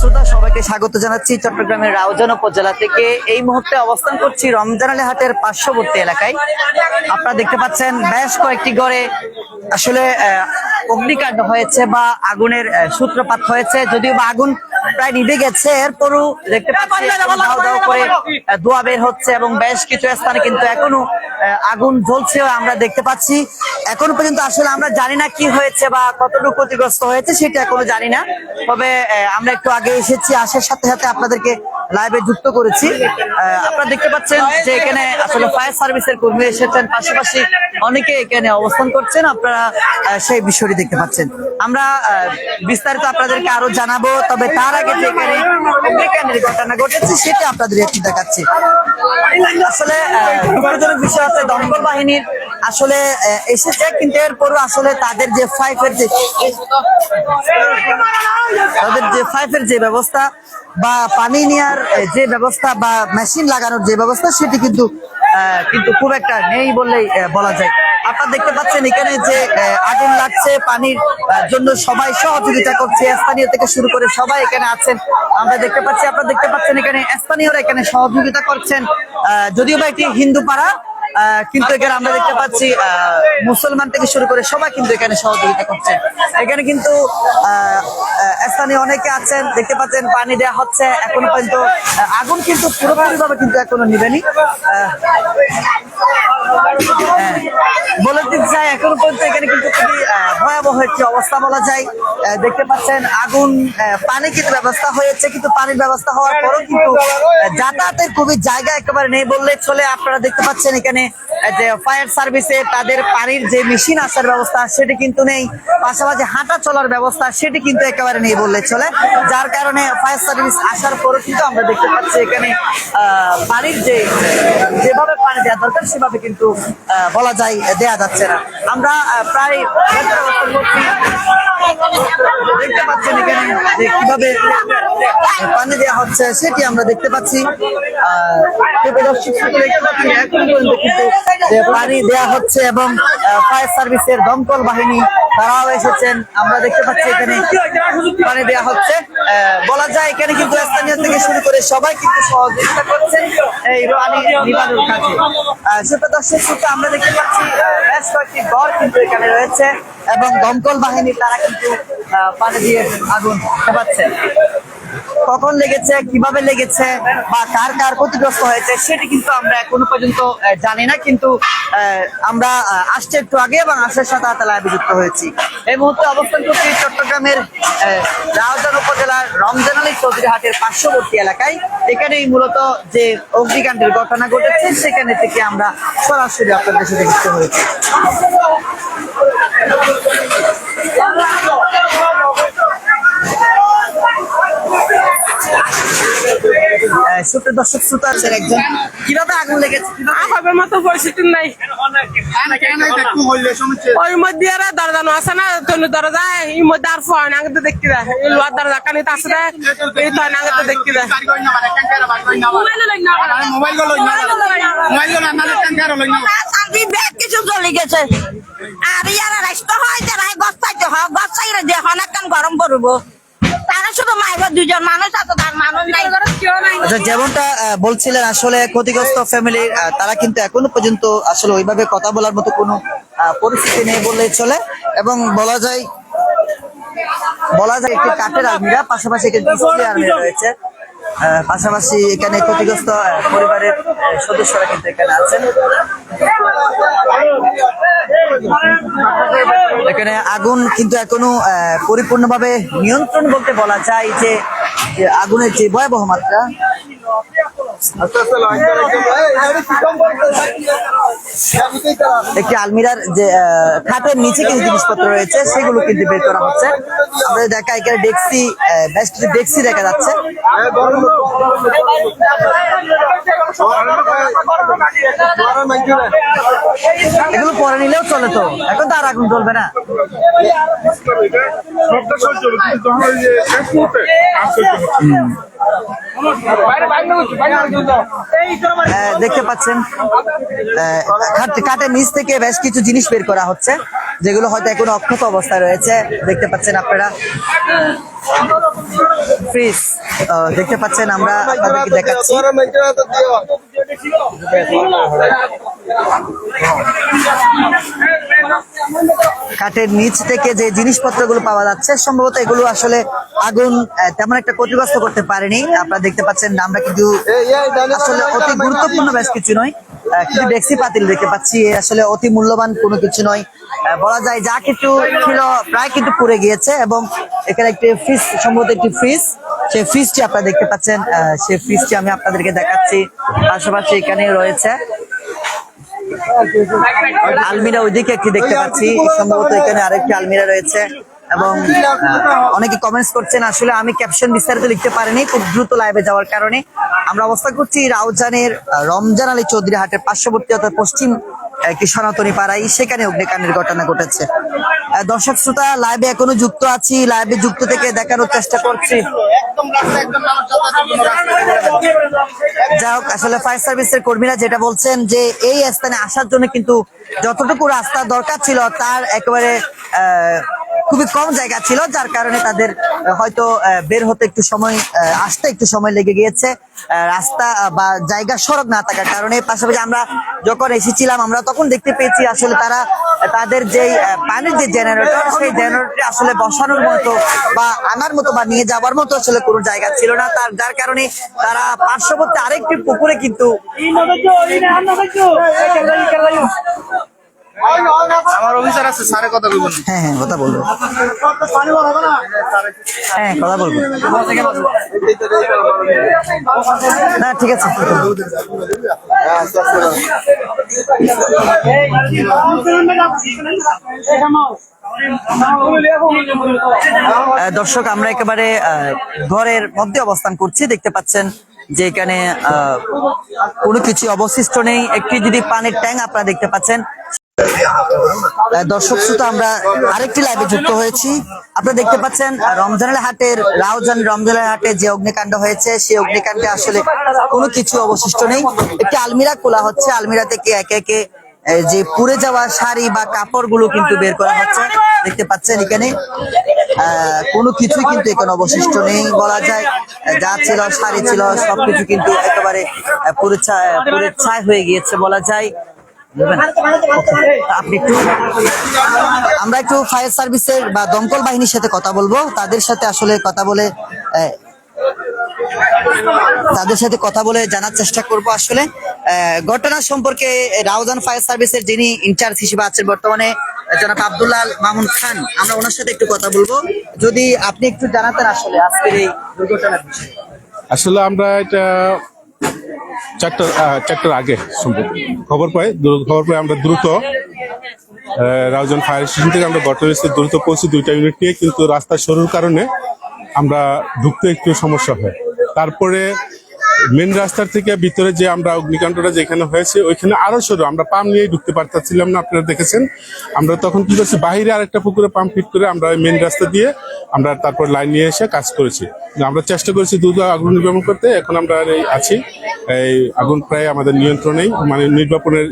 শ্রোতা, সবাইকে স্বাগত জানাচ্ছি চট্টগ্রামের রাউজান উপজেলা থেকে। এই মুহূর্তে অবস্থান করছি রমজান আলী হাটের পার্শ্ববর্তী এলাকায়। আপনারা দেখতে পাচ্ছেন, বেশ কয়েকটি ঘরে আসলে অগ্নিকাণ্ড হয়েছে বা আগুনের সূত্রপাত হয়েছে। যদিও বা আগুন প্রায় নিভে গেছে, এরপরও দেখতে পাচ্ছি ধোঁয়া বের হচ্ছে এবং বেশ কিছু স্থানে কিন্তু এখনও আগুন জ্বলছে আমরা দেখতে পাচ্ছি। এখনও পর্যন্ত আসলে আমরা জানি না কি হয়েছে বা কতটুকু ক্ষতিগ্রস্ত হয়েছে, সেটা এখনও জানি না। তবে আমরা একটু আগে এসেছি, আসার সাথে সাথে আপনাদেরকে লাইভে যুক্ত করেছি। আপনারা দেখতে পাচ্ছেন যে এখানে আসলে ফায়ার সার্ভিসের কর্মী এসেছেন। পাশাপাশি অনেকে এখানে অবস্থান করছেন, আপনারা সেই বিষয়টি দেখতে পাচ্ছেন। আমরা বিস্তারিত আপনাদেরকে আরও জানাব, তবে তার আগে যে এখানে অগ্নিকাণ্ডের ঘটনা ঘটেছে, সেটা আপনাদের একটু দেখাচ্ছি। আসলে দুঃখজনক বিষয় আছে দমকল বাহিনীর আসলে এসেছে, কিন্তু এরপরও আসলে তাদের যে ফাইফের যে তাদের যে ফাইফের যে ব্যবস্থা বা পানি নেওয়ার যে ব্যবস্থা বা মেশিন লাগানোর যে ব্যবস্থা, সেটি কিন্তু কিন্তু খুব একটা নেই বললেই বলা যায়। আপনারা দেখতে পাচ্ছেন এখানে যে আগুন লাগছে, পানির জন্য সবাই সহযোগিতা করছে। স্থানীয় থেকে শুরু করে সবাই এখানে আছেন। আমরা দেখতে পাচ্ছি, আপনারা দেখতে পাচ্ছেন এখানে স্থানীয়রা এখানে সহযোগিতা করছেন। যদিও বা এটি হিন্দু পাড়া কিন্তু এখানে আমরা দেখতে পাচ্ছি মুসলমান থেকে শুরু করে সবাই কিন্তু এখানে সহযোগিতা করছে। এখানে কিন্তু স্থানীয় অনেকে আছেন, দেখতে পাচ্ছেন, পানি দেওয়া হচ্ছে, এখনও পর্যন্ত আগুন কিন্তু পুরোপুরি ভাবে কিন্তু এখনও নিবেনি বলে দিতে চাই, এখনও পর্যন্ত এখানে কিন্তু খুবই ভয়াবহ একটি অবস্থা বলা যায়। দেখতে পাচ্ছেন, আগুন পানি কিন্তু ব্যবস্থা হয়েছে, কিন্তু পানির ব্যবস্থা হওয়ার পরও কিন্তু যাতায়াতের খুবই জায়গা একেবারে নেই বললে চলে। আপনারা দেখতে পাচ্ছেন এখানে যে ফায়ার সার্ভিসে তাদের পানির যে মেশিন আসার ব্যবস্থা, সেটি কিন্তু নেই। পাশাপাশি হাঁটা চলার ব্যবস্থা, সেটি কিন্তু একেবারে নেই বললে চলে। যার কারণে ফায়ার সার্ভিস আসার পরও কিন্তু আমরা দেখতে পাচ্ছি এখানে পানির যে, যেভাবে পানি দেওয়া দরকার, সেভাবে কিন্তু বলা যায়, দেয়া যাচ্ছে না। আমরা প্রায় ভেতরে অবস্থান করছি দেখতে পাচ্ছেন এখানে যে কীভাবে পানি দেওয়া হচ্ছে সেটি আমরা দেখতে পাচ্ছি। কিন্তু পানি দেওয়া হচ্ছে এবং ফায়ার সার্ভিসের দমকল বাহিনী তারাও এসেছেন। আমরা দেখতে পাচ্ছি এখানে পানি দেওয়া হচ্ছে। বলা যায় এখানে কিন্তু স্থানীয় থেকে শুরু করে সবাই কিন্তু সহযোগিতা করছেন এই পানি নিবানোর কাজে। আহ, সুপ্রিয় দর্শক শ্রোতা আমরা দেখতে পাচ্ছি বেশ কয়েকটি ঘর কিন্তু এখানে রয়েছে। এবং দমকল বাহিনী তারা কিন্তু পানি দিয়ে আগুন নেভাচ্ছে কখন লেগেছে, কীভাবে লেগেছে বা কার কার ক্ষতিগ্রস্ত হয়েছে, সেটি কিন্তু আমরা এখনও পর্যন্ত জানি না। কিন্তু আমরা আসছে একটু আগে এবং আসার সাথে হাতে লাইভে যুক্ত হয়েছি। এই মুহূর্তে অবস্থান করছি চট্টগ্রামের রাউজান উপজেলার রমজান আলী চৌধুরী হাটের পার্শ্ববর্তী এলাকায়। এখানেই মূলত যে অগ্নিকাণ্ডের ঘটনা ঘটেছে, সেখানে থেকে আমরা সরাসরি আপনাদের সাথে যুক্ত হয়েছি। আহ, সুপ্রিয় দর্শক শ্রোতা আছেন একজন। কীভাবে আগুন লেগেছে? হবে মতো পরিস্থিতি নাই। ওই মধ্যে আর দরজা আছে না তনু দরজা এই মধ্যে আর ফোন আগে তো দেখতে দেয়। এই লোহার দরজা কানি তো আছে না এই তো আগে তো দেখতে দেয়। কিছু চলে গেছে। আর ইয়ারা রাস্তা হয় হয় গরম পড়ব? তারা শুধু মাইব দুজন মানুষ আছে আচ্ছা যেমনটা বলছিলেন আসলে ক্ষতিগ্রস্ত ফ্যামিলির তারা কিন্তু এখনও পর্যন্ত আসলে ওইভাবে কথা বলার মতো কোনো পরিস্থিতি নেই বললেই চলে। এবং বলা যায় বলা যায় একটি কাঠের আলমিরা পাশাপাশি একটি ডিসপ্লে আলমিরা রয়েছে। পাশাপাশি এখানে ক্ষতিগ্রস্ত পরিবারের সদস্যরা কিন্তু এখানে আছেন। এখানে আগুন কিন্তু এখনও পরিপূর্ণভাবে নিয়ন্ত্রণ বলতে বলা যায় যে আগুনের যে ভয়াবহ মাত্রা একটি আলমিরার যে খাটের নিচে কিছু জিনিসপত্র রয়েছে সেগুলো কিন্তু বের করা হচ্ছে। আমরা দেখা এখানে ডেক্সি বেশ কিছু ডেক্সি দেখা যাচ্ছে। এগুলো পরে নিলেও চলে তো। এখন তো আর আগুন জ্বলবে না। দেখতে পাচ্ছেন। কাঠের নিচ থেকে বেশ কিছু জিনিস বের করা হচ্ছে, যেগুলো হয়তো এখনও অক্ষত অবস্থায় রয়েছে। দেখতে পাচ্ছেন আপনারা ফ্রিজ। দেখতে পাচ্ছেন আমরা দেখাচ্ছি। কাঠের নিচ থেকে যে জিনিসপত্রগুলো পাওয়া যাচ্ছে, সম্ভবত এগুলো আসলে আগুন তেমন একটা ক্ষতিগ্রস্ত করতে পারেনি। আপনারা দেখতে পাচ্ছেন আমরা কিন্তু আসলে অতি গুরুত্বপূর্ণ, বেশ কিছু নয়। কিন্তু ডেক্সি পাতিল দেখতে পাচ্ছি আসলে অতি মূল্যবান কোনো কিছু নয়। বলা যায় যা কিছু ছিল প্রায় কিন্তু পুড়ে গিয়েছে এবং এখানে একটি ফ্রিজ, সম্ভবত একটি ফ্রিজ। সেই ফ্রিজটি আপনারা দেখতে পাচ্ছেন সেই ফ্রিজটি আমি আপনাদেরকে দেখাচ্ছি। পাশাপাশি এখানে রয়েছে আলমিরা ওইদিকে একটি দেখতে পাচ্ছি। সম্ভবত এখানে আরেকটি আলমিরা রয়েছে এবং অনেকে কমেন্টস করছেন, আসলে আমি ক্যাপশন বিস্তারিত লিখতে পারিনি, খুব দ্রুত লাইভে যাওয়ার কারণে। আমরা অবস্থা করছি রাউজানের রমজান আলী চৌধুরী হাটের পার্শ্ববর্তী অর্থাৎ পশ্চিম একটি সনাতনী পাড়ায়, সেখানে অগ্নিকাণ্ডের ঘটনা ঘটেছে। দর্শক শ্রোতা লাইভে এখনও যুক্ত আছি লাইভে যুক্ত থেকে দেখানোর চেষ্টা করছি। যাই হোক আসলে ফায়ার সার্ভিসের কর্মীরা যেটা বলছেন যে এই স্থানে আসার জন্য কিন্তু যতটুকু রাস্তা দরকার ছিল তার একেবারে আহ, খুবই কম জায়গা ছিল যার কারণে তাদের হয়তো বের হতে একটু সময় আসতে একটু সময় লেগে গিয়েছে রাস্তা বা জায়গা সড়ক না থাকার কারণে পাশাপাশি আমরা যখন এসেছিলাম আমরা তখন দেখতে পেয়েছি আসলে তারা তাদের যে পানির যে জেনারেটর সেই জেনারেটর আসলে বসানোর মতো বা আনার মতো বা নিয়ে যাওয়ার মতো আসলে কোনো জায়গা ছিল না তার যার কারণে তারা পার্শ্ববর্তী আরেকটি পুকুরে কিন্তু আমার অফিসার আছে, স্যারে কথা বলবেন হ্যাঁ হ্যাঁ কথা বলব। হ্যাঁ কথা বলব। না, ঠিক আছে। দর্শক, আমরা একেবারে ঘরের মধ্যে অবস্থান করছি। দেখতে পাচ্ছেন যে এখানে কোনো কিছু অবশিষ্ট নেই। একটি যদি পানির ট্যাঙ্ক আপনারা দেখতে পাচ্ছেন দর্শক শ্রোতা, আমরা আরেকটি লাইভে যুক্ত হয়েছি। আপনারা দেখতে পাচ্ছেন, রমজানের হাটের, রাউজান রমজানের হাটে যে অগ্নিকাণ্ড হয়েছে, সেই অগ্নিকাণ্ডে আসলে কোনো কিছু অবশিষ্ট নেই। একটি আলমিরা খোলা হচ্ছে। আলমিরা থেকে একে একে যে পুড়ে যাওয়া শাড়ি বা কাপড়গুলো কিন্তু বের করা হচ্ছে। দেখতে পাচ্ছেন এখানে কোনো কিছুই কিন্তু এখানে অবশিষ্ট নেই বলা যায়। যা ছিল শাড়ি ছিল, সবকিছু কিন্তু একেবারে পুরো ছায় হয়ে গিয়েছে বলা যায়? আপনি একটু আমরা একটু ফায়ার সার্ভিসের বা দমকল বাহিনীর সাথে কথা বলব। তাদের সাথে আসলে কথা বলে তাদের সাথে কথা বলে জানার চেষ্টা করব আসলে। আহ, ঘটনা সম্পর্কে রাউজান ফায়ার সার্ভিসের যিনি ইনচার্জ হিসেবে আছেন বর্তমানে জনাব আব্দুল্লাহ মামুন খান আমরা ওনার সাথে একটু কথা বলব। যদি আপনি একটু জানাতেন আসলে আজকের এই দুর্ঘটনার বিষয়ে। আসলে আমরা এটা চারটার চারটার আগে সম্ভব। খবর পাই খবর পাই আমরা দ্রুত রাউজান ফায়ার স্টেশন থেকে আমরা ঘটনাস্থলে দ্রুত পৌঁছি দুইটা ইউনিট নিয়ে, কিন্তু রাস্তা সরুর কারণে আমরা ঢুকতে একটু সমস্যা হয়। তারপরে মেন রাস্তার থেকে ভিতরে যে আমরা অগ্নিকাণ্ডটা যেখানে হয়েছে, ওইখানে আরও সরু। আমরা পাম্প নিয়ে ঢুকতে পারতেছিলাম না, আপনারা দেখেছেন। আমরা তখন কি করছি, বাইরে আরেকটা পুকুরে পাম্প ফিট করে আমরা মেন রাস্তা দিয়ে আমরা তারপর লাইন নিয়ে এসে কাজ করেছি। আমরা চেষ্টা করেছি দ্রুত আগুন নির্বাপন করতে, এখন আমরা আছি। এই আগুন প্রায় আমাদের নিয়ন্ত্রণেই মানে নির্বাপনের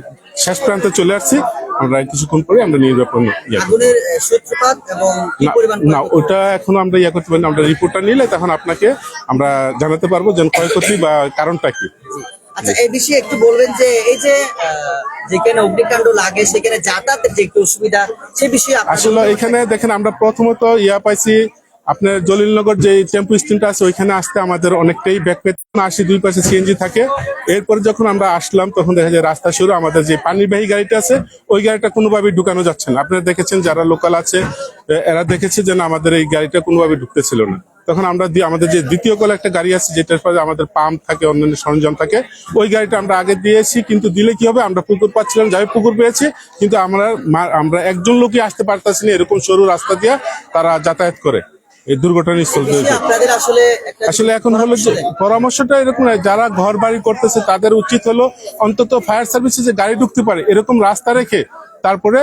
শেষ প্রান্তে চলে আসছি। আমরা কিছুক্ষণ পরে আমরা নির্বাপন আগুনের সূত্রপাত এবং না? ওটা এখনও আমরা ইয়ে করতে পারি। আমরা রিপোর্টটা নিলে তখন আপনাকে আমরা জানাতে পারব যে ক্ষয়ক্ষতি বা কারণটা কি আচ্ছা এই বিষয়ে একটু বলবেন যে এই যে যেখানে অগ্নিকাণ্ড লাগে সেখানে যাতায়াতের যে একটু অসুবিধা সে বিষয়ে আসলে এখানে দেখেন আমরা প্রথমত ইয়া পাইছি আপনার জলিলনগর যে টেম্পু স্ট্যান্ডটা আছে, ওইখানে আসতে আমাদের অনেকটাই ব্যাক পেতে আসি দুই পাশে সিএনজি থাকে। এরপর যখন আমরা আসলাম, তখন দেখা যায় রাস্তা শুরু। আমাদের যে পানিবাহী গাড়িটা আছে, ওই গাড়িটা কোনোভাবেই ঢুকানো যাচ্ছে না। আপনারা দেখেছেন, যারা লোকাল আছে এরা দেখেছে যে না আমাদের এই গাড়িটা কোনোভাবে ঢুকতেছিল না। তখন আমরা আমাদের যে দ্বিতীয় কল একটা গাড়ি আছে, যেটার পরে আমাদের পাম্প থাকে, অন্যান্য সরঞ্জাম থাকে, ওই গাড়িটা আমরা আগে দিয়েছি, কিন্তু দিলে কি হবে? আমরা পুকুর পাচ্ছিলাম, যাই পুকুর পেয়েছি, কিন্তু আমরা আমরা একজন লোকই আসতে পারতাছি না, এরকম সরু রাস্তা দিয়ে তারা যাতায়াত করে। এই দুর্ঘটনাস্থল আসলে এখন হলো যে পরামর্শটা এরকম যারা ঘর বাড়ি করতেছে তাদের উচিত হলো অন্তত ফায়ার সার্ভিসে যে গাড়ি ঢুকতে পারে এরকম রাস্তা রেখে তারপরে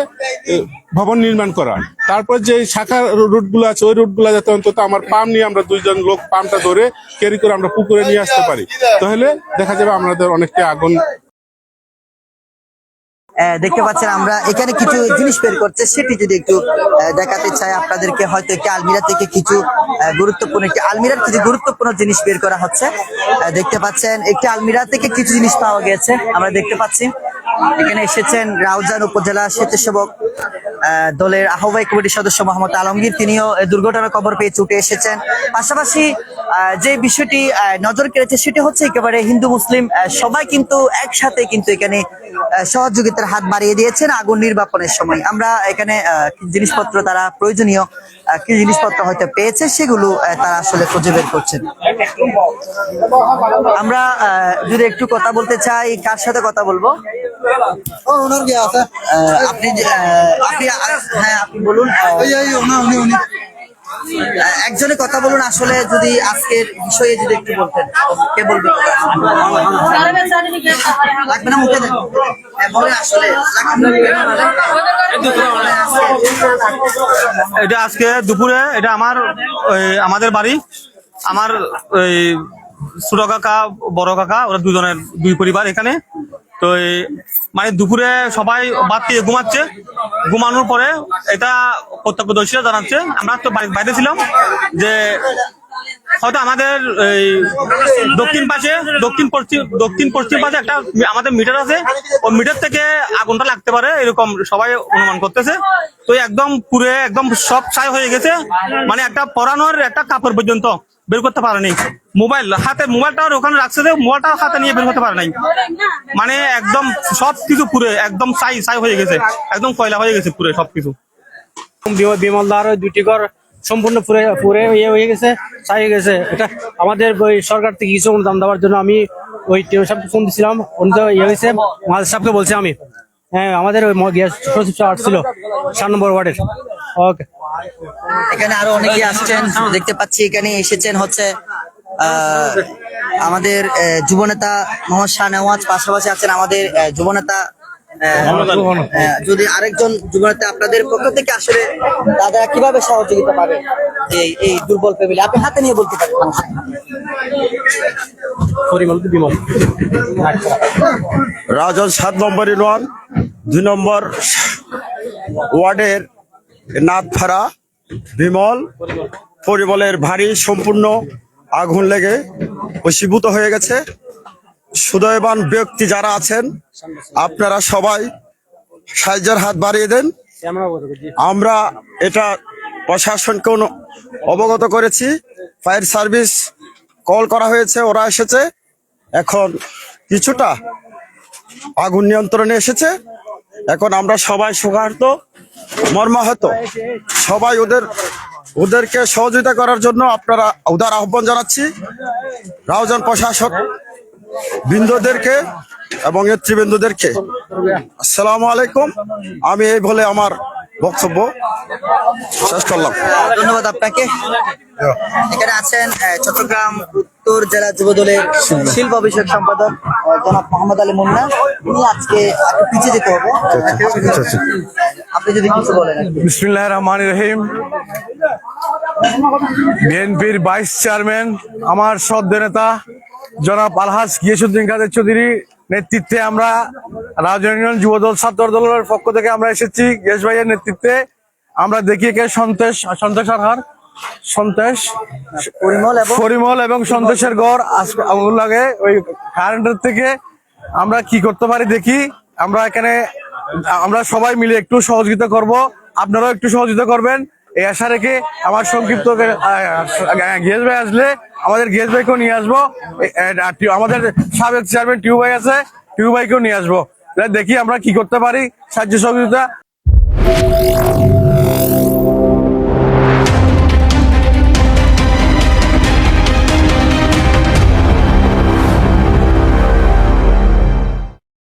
ভবন নির্মাণ করা। তারপর যে শাখা রুটগুলো আছে ওই রুটগুলো যাতে অন্তত আমার পাম নিয়ে আমরা দুইজন লোক পামটা ধরে ক্যারি করে আমরা পুকুরে নিয়ে আসতে পারি। তাহলে দেখা যাবে আমাদের অনেকটা আগুন দেখতে পাচ্ছেন আমরা এখানে কিছু জিনিস বের করছে। সেটি যদি একটু দেখাতে চাই আপনাদেরকে, হয়তো একটি আলমিরা থেকে কিছু গুরুত্বপূর্ণ, একটি আলমিরার কিছু গুরুত্বপূর্ণ জিনিস বের করা হচ্ছে। দেখতে পাচ্ছেন, একটি আলমিরা থেকে কিছু জিনিস পাওয়া গেছে আমরা দেখতে পাচ্ছি, এখানে এসেছেন রাউজান উপজেলা স্বেচ্ছাসেবক দলের আহ্বায়ক কমিটির সদস্য মোহাম্মদ আলমগীর, তিনিও দুর্ঘটনা খবর পেয়ে ছুটে এসেছেন। পাশাপাশি যে বিষয়টি নজর কেড়েছে সেটি হচ্ছে একেবারে হিন্দু মুসলিম সবাই কিন্তু একসাথে কিন্তু এখানে সহযোগিতার হাত বাড়িয়ে দিয়েছেন আগুন নির্বাপনের সময়। আমরা এখানে জিনিসপত্র তারা প্রয়োজনীয় কিছু জিনিসপত্র হয়তো পেয়েছে সেগুলো তারা আসলে খুঁজে বের করছেন। আমরা যদি একটু কথা বলতে চাই কার সাথে কথা বলব? আপনি আপনি হ্যাঁ আপনি বলুন। একজনে কথা বলুন আসলে যদি আজকের বিষয়ে যদি একটু বলতেন কে বলবে? লাগবে না মুখে? হ্যাঁ, আসলে এটা আজকে দুপুরে এটা আমার আমাদের বাড়ি। আমার ছোট কাকা বড় কাকা ওরা দুজনের দুই পরিবার এখানে। তো মানে দুপুরে সবাই বাদ দিয়ে ঘুমাচ্ছে। ঘুমানোর পরে এটা প্রত্যক্ষদর্শীরা জানাচ্ছে। আমরা তো বাইরে ছিলাম যে হয়তো আমাদের এই দক্ষিণ পাশে, দক্ষিণ পশ্চিম দক্ষিণ পশ্চিম পাশে একটা আমাদের মিটার আছে। ওই মিটার থেকে আগুনটা লাগতে পারে এরকম সবাই অনুমান করতেছে। তো একদম পুরে একদম সব ছাই হয়ে গেছে। মানে একটা পরানোর একটা কাপড় পর্যন্ত। বের করতে পারেনি মোবাইল হাতে মোবাইলটা ওখানে রাখছে মোবাইলটা হাতে নিয়ে বের করতে পারে নাই। মানে একদম সব কিছু পুরে একদম ছাই ছাই হয়ে গেছে, একদম কয়লা হয়ে গেছে পুরে সবকিছু। বিমল- বিমলদার দুটি ঘর সম্পূর্ণ পুরে পুরে ইয়ে হয়ে গেছে, ছাই হয়ে গেছে। এটা আমাদের ওই সরকার থেকে কিছু অনুদান দেওয়ার জন্য আমি ওই টিও সাহেবকে ফোন দিছিলাম। উনি তো ইয়ে হয়েছে, মাল সাহেবকে বলছি আমি। হ্যাঁ আমাদের ওই সচিব সাহেব আসছিল সাত নম্বর ওয়ার্ডের। ওকে। এখানে আরও অনেকে আসছেন দেখতে পাচ্ছি এখানে এসেছেন হচ্ছে আহ, আমাদের আহ, যুবনেতা মোহাম্মদ শাহ নেওয়াজ পাশাপাশি আছেন আমাদের যুবনেতা যদি আরেকজন যুবনেতা আপনাদের পক্ষ থেকে আসলে দাদা কীভাবে সহযোগিতা পাবে এই এই দুর্বল ফ্যামিলি? আপনি হাতে নিয়ে বলতে পারেন। রাজন সাত নম্বর ইউনিয়ন। দুই নম্বর ওয়ার্ডের নাথফাড়া বিমল পরিমলের ভারী সম্পূর্ণ আগুন লেগে বশীভূত হয়ে গেছে। সুদয়বান ব্যক্তি যারা আছেন, আপনারা সবাই সাহায্যের হাত বাড়িয়ে দেন। আমরা এটা প্রশাসনকে অবগত করেছি। ফায়ার সার্ভিস কল করা হয়েছে, ওরা এসেছে। এখন কিছুটা আগুন নিয়ন্ত্রণে এসেছে। এখন আমরা সবাই সুখার্ত মর্মাহত। সবাই ওদের, ওদেরকে সহযোগিতা করার জন্য আপনারা উদার আহ্বান জানাচ্ছি। রাউজান প্রশাসক বৃন্দদেরকে এবং নেতৃবৃন্দদেরকে। আসসালামু আলাইকুম। আমি এই বলে আমার বক্তব্য শেষ করলাম। ধন্যবাদ আপনাকে। এখানে আছেন চট্টগ্রাম উত্তর জেলা যুব দলের শিল্প বিষয়ক সম্পাদক জনাব মোহাম্মদ আলী মুন্না। উনি আজকে একটু পিছিয়ে যেতে হবে। আপনি যদি কিছু বলেন বিসমিল্লাহ রহমান রহিম। বিএনপির ভাইস চেয়ারম্যান আমার সদ্য নেতা জনাব আলহাজ গিয়াসুদ্দিন কাদের চৌধুরী নেতৃত্বে আমরা রাজনীতি যুবদল ছাত্র দলের পক্ষ থেকে আমরা এসেছি। গেস ভাইয়ের নেতৃত্বে আমরা দেখি কে সন্তোষ সন্তোষ আরহার সন্তোষ পরিমল এবং পরিমল এবং সন্তোষের গড় আগুন লাগে ওই কারেন্টের থেকে আমরা কি করতে পারি দেখি। আমরা এখানে আমরা সবাই মিলে একটু সহযোগিতা করব। আপনারাও একটু সহযোগিতা করবেন। এই আশা রেখে আমার সংক্ষিপ্ত গেস ভাই আসলে আমাদের গেস ভাইকেও নিয়ে আসব। আমাদের সাবেক চেয়ারম্যান টিউ ভাই আছে টিউ ভাইকেও নিয়ে আসব। দেখি আমরা কি করতে পারি। সাহায্য সহযোগিতা।